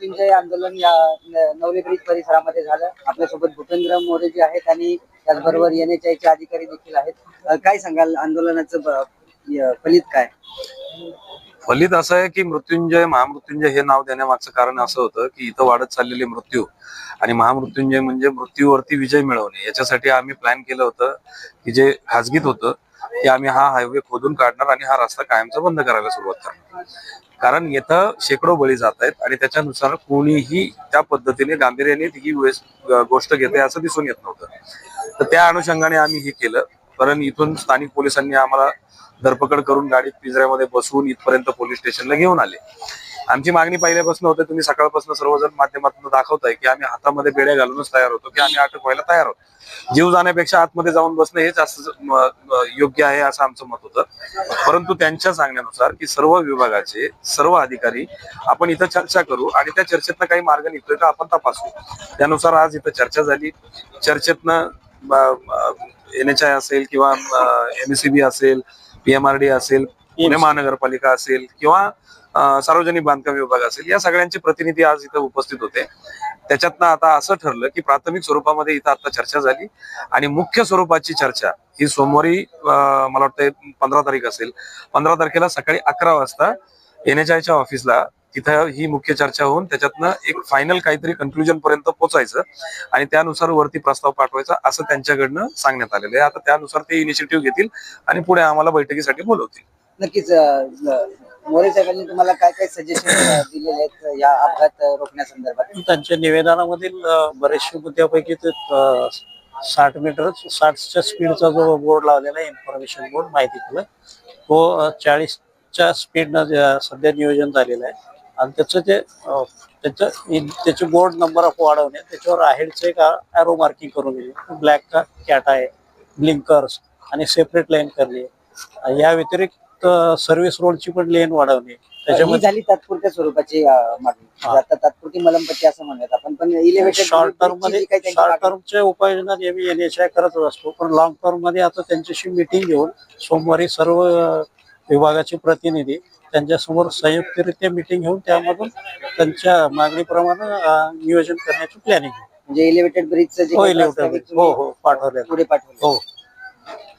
मृत्युंजय आंदोलन या नवले ब्रिज परिसरामध्ये झालं. आपल्यासोबत भूपेंद्र मोरे जे आहेत आणि त्याचबरोबर एन एच चे अधिकारी देखील आहेत. काय सांगाल? आंदोलनाचं फलित काय? फलित असं आहे की मृत्युंजय महामृत्युंजय हे नाव देण्यामागचं कारण असं होतं की इथं वाढत चाललेले मृत्यू आणि महामृत्युंजय म्हणजे मृत्यूवरती विजय मिळवणे. याच्यासाठी आम्ही प्लॅन केलं होतं की जे खाजगीत होतं की आम्ही हा हायवे खोदून काढणार आणि हा रस्ता कायमचा बंद करायला सुरुवात करणार. कारण इथं शेकडो बळी जात आहेत आणि त्याच्यानुसार कोणीही त्या पद्धतीने गांभीर्याने ही गोष्ट घेते असं दिसून येत नव्हतं. तर त्या अनुषंगाने आम्ही हे केलं. कारण इथून स्थानिक पोलिसांनी आम्हाला धरपकड करून गाडीत पिंजऱ्यामध्ये बसवून इथपर्यंत पोलीस स्टेशनला घेऊन आले. आमची मागणी पहिल्यापासून होती तुम्ही सकाळपासून सर्वजण माध्यमातून दाखवताय की आम्ही हातामध्ये बेड्या घालूनच तयार होतो की आम्ही अटक व्हायला तयार आहोत. जीव जाण्यापेक्षा आतमध्ये जाऊन बसणं हे जास्त योग्य आहे असं आमचं मत होतं. परंतु त्यांच्या सांगण्यानुसार की सर्व विभागाचे सर्व अधिकारी आपण इथं चर्चा करू आणि त्या चर्चेतनं काही मार्ग निघतोय का आपण तपासू. त्यानुसार आज इथं चर्चा झाली. चर्चेतनं एन एच आय असेल किंवा एमएससीबी असेल पीएमआरडी असेल पुणे महानगरपालिका असेल किंवा सार्वजनिक बांधकाम विभाग असेल या सगळ्यांचे प्रतिनिधी आज इथं उपस्थित होते. त्याच्यातनं आता असं ठरलं की प्राथमिक स्वरूपामध्ये इथं आता चर्चा झाली आणि मुख्य स्वरूपाची चर्चा ही सोमवारी मला वाटतं पंधरा तारीख असेल. पंधरा तारखेला सकाळी अकरा वाजता एन एच आयच्या ऑफिसला तिथं ही मुख्य चर्चा होऊन त्याच्यातनं एक फायनल काहीतरी कन्क्लुजन पर्यंत पोहोचायचं आणि त्यानुसार वरती प्रस्ताव पाठवायचा असं त्यांच्याकडनं सांगण्यात आलेलं आहे. आता त्यानुसार ते इनिशिएटिव्ह घेतील आणि पुढे आम्हाला बैठकीसाठी बोलवतील. नक्कीच मोरे साहेबांनी तुम्हाला काय काय सजेशन दिलेले आहेत या अपघात रोखण्यासंदर्भात? त्यांच्या निवेदनामधील बरेचशे मुद्द्यापैकी ते अ, साठ मीटर साठच्या स्पीडचा जो बोर्ड लावलेला आहे इन्फॉर्मेशन बोर्ड माहिती केलं तो अ, चाळीसच्या स्पीडनं सध्या नियोजन झालेलं आहे. आणि त्याचं जे अ, त्याचं इन- त्याचे बोर्ड नंबर ऑफ वाढवणे त्याच्यावर आहेडचं एक अॅरो मार्किंग करून दिली. ब्लॅक का कॅट आहे ब्लिंकर्स आणि सेपरेट लाईन करणे. या व्यतिरिक्त सर्व्हिस रोडची पण लेन वाढवणे ही त्याच्यामध्ये झाली तात्पुरत्या स्वरूपाची अ, मागणी. हा. आता तात्पुरती मलमपट्टी असं म्हणूयात आपण पण इलेव्हेटेड शॉर्ट टर्ममध्ये शॉर्ट टर्मच्या उपाययोजना नेहमी एनएचआय करतच असतो पण लॉंग टर्ममध्ये आता त्यांच्याशी मिटिंग घेऊन सोमवारी सर्व अ, विभागाचे प्रतिनिधी त्यांच्यासमोर संयुक्तरित्या मिटिंग घेऊन त्यामधून त्यांच्या मागणीप्रमाणे अ, नियोजन करण्याची प्लॅनिंग म्हणजे इलेव्हेटेड ब्रिजचं जे हो काही हो हो पाठवलेलं. पुढे पाठवलं हो.